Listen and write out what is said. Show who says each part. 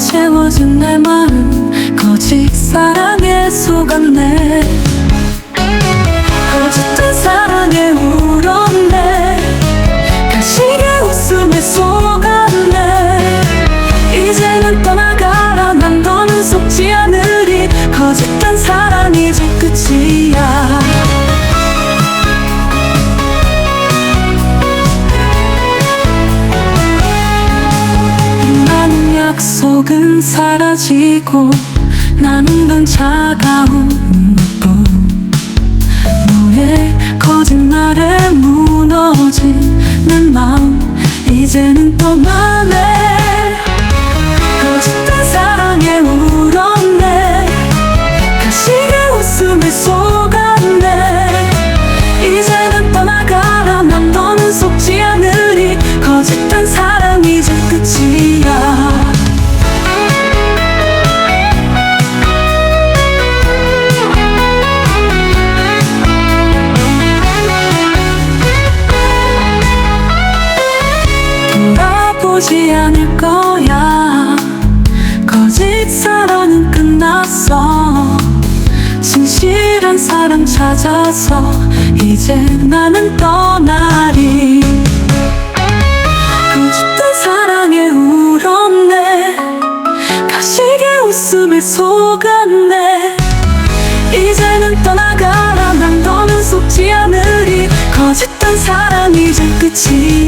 Speaker 1: 거짓 내 마음 거짓 사랑에 속았네. 거짓 속은 사라지고 남은 차가운 눈뿐 너의 거짓말에 무너진 내 마음 이제는 떠나네 거짓된 사랑에 울었네. 가식의 웃음에 속았네. 이제는 떠나가라. 난 너는 속지 않으 돌아보지 않을 거야. 거짓 사랑은 끝났어. 진실한 사랑 찾아서 이제 나는 떠나리. 거짓된 사랑에 울었네. 가식의 웃음에 속았네. 이제는 떠나가라. 난 더는 속지 않으리. 거짓된 사랑이 이제 끝이야